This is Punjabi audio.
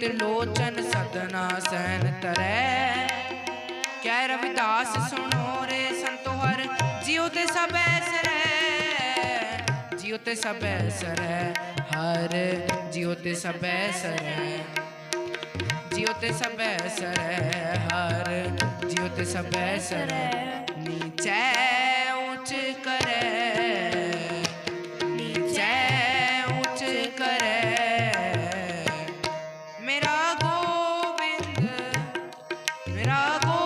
ਤਿਲੋਚਨ ਸਦਨਾ ਸੈਨ ਤਰੈ। ਕਹਿ ਰਵਿਦਾਸ ਸੁਣੋ ਰੇ ਸੰਤੋ ਹਰ ਜਿਉ ਤੇ ਸਭੈ ਸਰੈ। ਜਿਉ ਤੇ ਸਭੈ ਸਰੈ, ਹਰ ਜਿਉ ਤੇ ਸਭੈ ਸਰੈ। ਜਿਉ ਤੇ ਸਭੈ ਸਰੈ, ਹਰ ਜਿਉ ਤੇ ਸਭੈ ਸਰੈ। ਨੀਚੈ ਉੱਚ ਕਰੈ। out